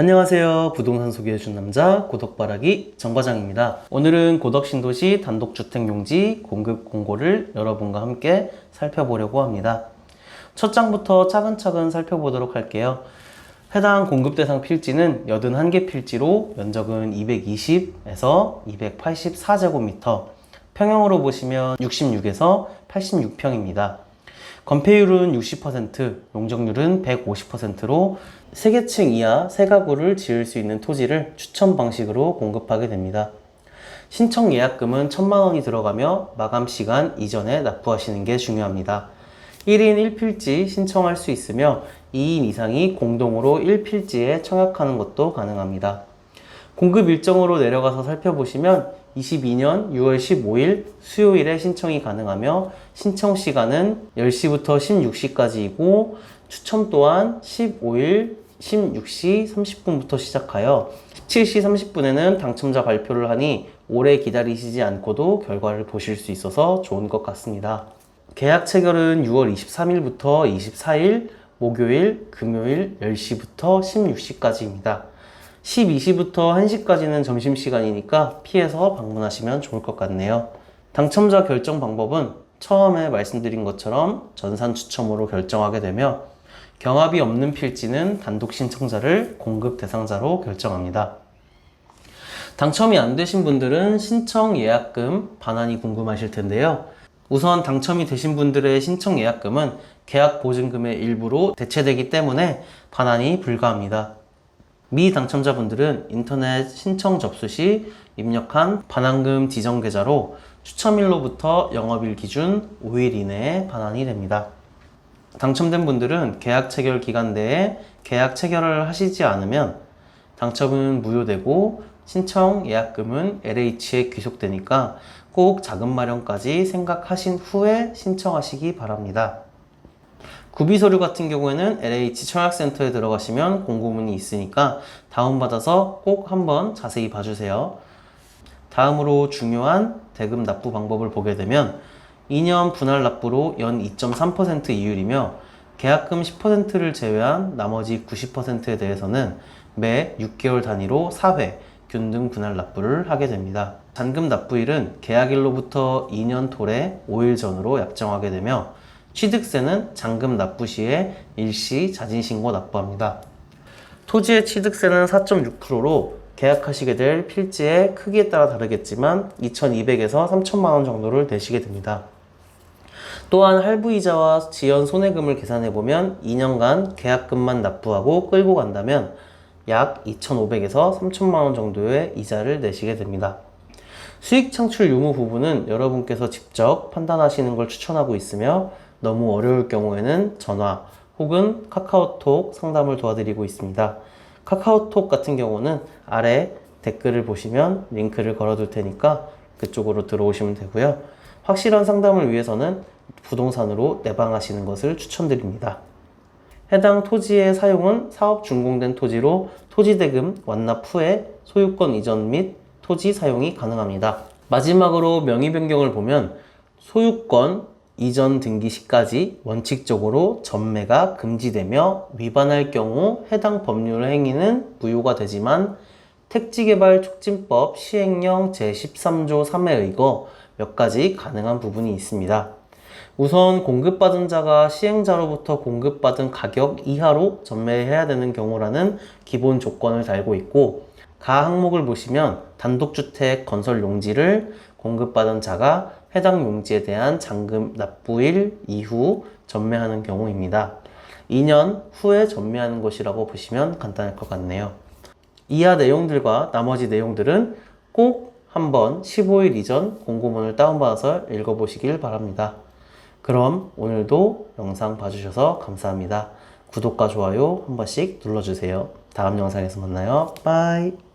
안녕하세요. 부동산 소개해준 남자 고덕바라기 정과장입니다. 오늘은 고덕신도시 단독주택용지 공급 공고를 여러분과 함께 살펴보려고 합니다. 첫 장부터 차근차근 살펴보도록 할게요. 해당 공급 대상 필지는 81개 필지로 면적은 220에서 284제곱미터, 평형으로 보시면 66에서 86평입니다. 건폐율은 60%, 용적률은 150%로 3개층 이하 세 가구를 지을 수 있는 토지를 추천 방식으로 공급하게 됩니다. 신청 예약금은 1천만 원이 들어가며 마감 시간 이전에 납부하시는 게 중요합니다. 1인 1필지 신청할 수 있으며 2인 이상이 공동으로 1필지에 청약하는 것도 가능합니다. 공급 일정으로 내려가서 살펴보시면 22년 6월 15일 수요일에 신청이 가능하며 신청 시간은 10시부터 16시까지이고 추첨 또한 15일 16시 30분부터 시작하여 17시 30분에는 당첨자 발표를 하니 오래 기다리시지 않고도 결과를 보실 수 있어서 좋은 것 같습니다. 계약 체결은 6월 23일부터 24일 목요일, 금요일 10시부터 16시까지입니다. 12시부터 1시까지는 점심시간이니까 피해서 방문하시면 좋을 것 같네요. 당첨자 결정 방법은 처음에 말씀드린 것처럼 전산 추첨으로 결정하게 되며 경합이 없는 필지는 단독 신청자를 공급 대상자로 결정합니다. 당첨이 안 되신 분들은 신청 예약금 반환이 궁금하실 텐데요. 우선 당첨이 되신 분들의 신청 예약금은 계약 보증금의 일부로 대체되기 때문에 반환이 불가합니다. 미 당첨자분들은 인터넷 신청 접수 시 입력한 반환금 지정 계좌로 추첨일로부터 영업일 기준 5일 이내에 반환이 됩니다. 당첨된 분들은 계약 체결 기간 내에 계약 체결을 하시지 않으면 당첨은 무효되고 신청 예약금은 LH에 귀속되니까 꼭 자금 마련까지 생각하신 후에 신청하시기 바랍니다. 구비 서류 같은 경우에는 LH 청약센터에 들어가시면 공고문이 있으니까 다운받아서 꼭 한번 자세히 봐주세요. 다음으로 중요한 대금 납부 방법을 보게 되면 2년 분할 납부로 연 2.3% 이율이며 계약금 10%를 제외한 나머지 90%에 대해서는 매 6개월 단위로 4회 균등 분할 납부를 하게 됩니다. 잔금 납부일은 계약일로부터 2년 토래 5일 전으로 약정하게 되며 취득세는 잔금 납부 시에 일시 자진신고 납부합니다. 토지의 취득세는 4.6%로 계약하시게 될 필지의 크기에 따라 다르겠지만 2,200에서 3,000만 원 정도를 내시게 됩니다. 또한 할부 이자와 지연 손해금을 계산해 보면 2년간 계약금만 납부하고 끌고 간다면 약 2,500에서 3,000만 원 정도의 이자를 내시게 됩니다. 수익 창출 유무 부분은 여러분께서 직접 판단하시는 걸 추천하고 있으며 너무 어려울 경우에는 전화 혹은 카카오톡 상담을 도와드리고 있습니다. 카카오톡 같은 경우는 아래 댓글을 보시면 링크를 걸어둘 테니까 그쪽으로 들어오시면 되고요. 확실한 상담을 위해서는 부동산으로 내방하시는 것을 추천드립니다. 해당 토지의 사용은 사업 준공된 토지로 토지대금 완납 후에 소유권 이전 및 토지 사용이 가능합니다. 마지막으로 명의 변경을 보면 소유권 이전 등기 시까지 원칙적으로 전매가 금지되며 위반할 경우 해당 법률 행위는 무효가 되지만 택지개발촉진법 시행령 제13조 3에 의거 몇 가지 가능한 부분이 있습니다. 우선 공급받은 자가 시행자로부터 공급받은 가격 이하로 전매해야 되는 경우라는 기본 조건을 달고 있고 가 항목을 보시면 단독주택 건설 용지를 공급받은 자가 해당 용지에 대한 잔금 납부일 이후 전매하는 경우입니다. 2년 후에 전매하는 것이라고 보시면 간단할 것 같네요. 이하 내용들과 나머지 내용들은 꼭 한번 15일 이전 공고문을 다운받아서 읽어보시길 바랍니다. 그럼 오늘도 영상 봐주셔서 감사합니다. 구독과 좋아요 한 번씩 눌러주세요. 다음 영상에서 만나요. 바이.